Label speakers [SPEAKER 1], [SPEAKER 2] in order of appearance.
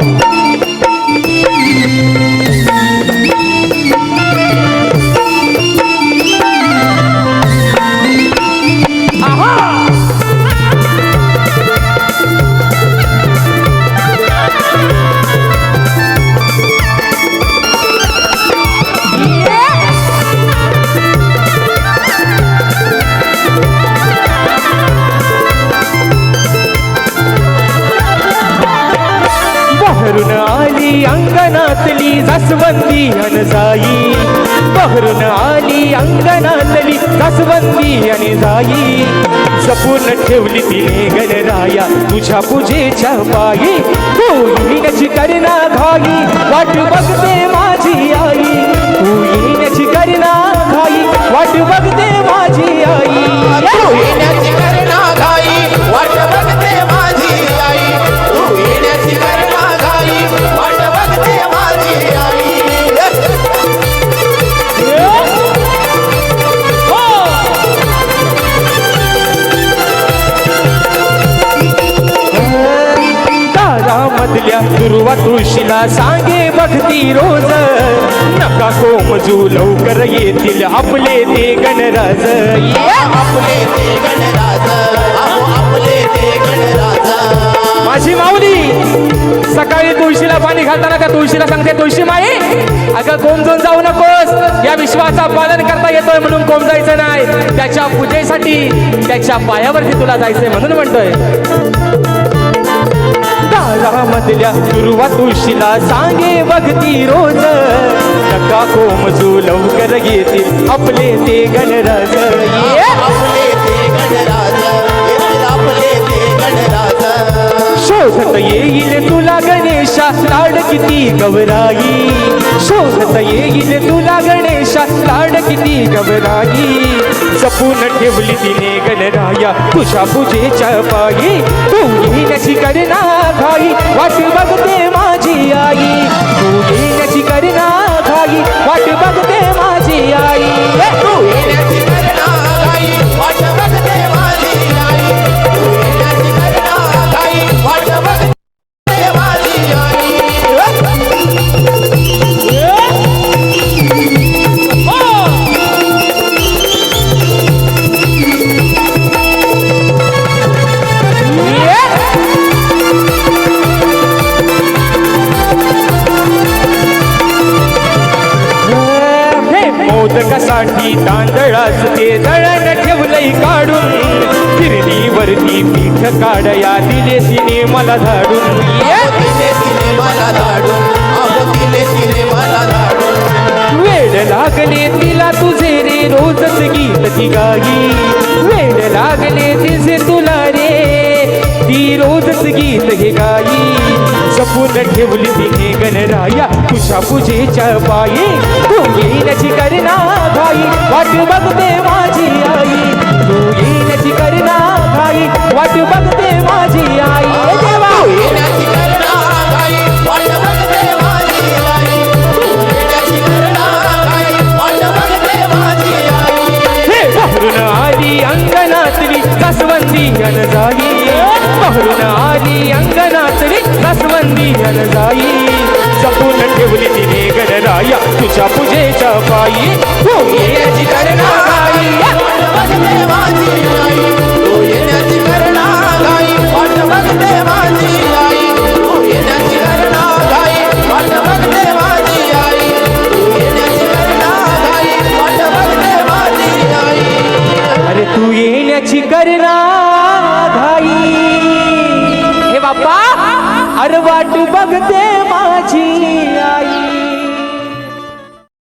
[SPEAKER 1] Thank you. अंगणातली जास्वंदी अन जाई. बहरून आली अंगणातली जास्वंदी आणि जाई. जपून ठेवली तिने गणराया तुझ्या पूजेच्या पायी. तू येण्याची करना घाई वाट बघते माझी आई. दारामधल्या दुर्वा तुळशीला सांगे भक्ती रोज. नका कोमजू लवकर येतील आपले ते गणराज.
[SPEAKER 2] आपले ते गणराज. आपले ते गणराज.
[SPEAKER 1] माझी माऊली सकाळी तुळशीला पाणी घालताना त्या तुळशीला सांगते तुळशी माई अगं कोमजून जाऊ नकोस. या विश्वाचा पालन करता येतोय म्हणून कोमजायचं नाही. त्याच्या पूजेसाठी त्याच्या पायावरती तुला जायचंय म्हणून म्हणतोय. दारामधल्या दुर्वा तुळशीला सांगे भक्ती रोज. नका कोमजू लवकर येतील आपले ते गणराज.
[SPEAKER 2] आपले ते गणराज आपले ते गणराज.
[SPEAKER 1] शोधत येईल तुला गणेशा लाड किती गवराई. शोधत येईल तुला गणेशा लाड किती गबराई जपून ठेवली तिने गणराया तुझ्या पूजेच्या पायी. तू येण्याची करना घाई वाट बघते माझी आई. तू येण्याची करना मोदकासाठी तांदळाच ते दळण ठेवलंय काढून. फिरणीवरती पीठ काढया दिले तिने मला झाडून.
[SPEAKER 2] तिने मला धाडून तिने मला धाडून
[SPEAKER 1] वेळ लागले तिला तुझे रे रोजच गीत ती गाई वेळ लागले तिचे तुला रे ती रोजच गीत हे गाई. जपून ठेवली तिने गणराया तुझ्या पूजेच्या पायी तू येण्याची करना घाई. वाट बघते माझी आई. तू येण्याची करना घाई. वाट बघते माझी आई. देवा! हे आली अंगणातली कसवंदी अन जाई पाहून आली अंगणातली कसवंदी जाई जपून ठेवली तिने गणराया तुझ्या पूजेच्या पायी. हो, हे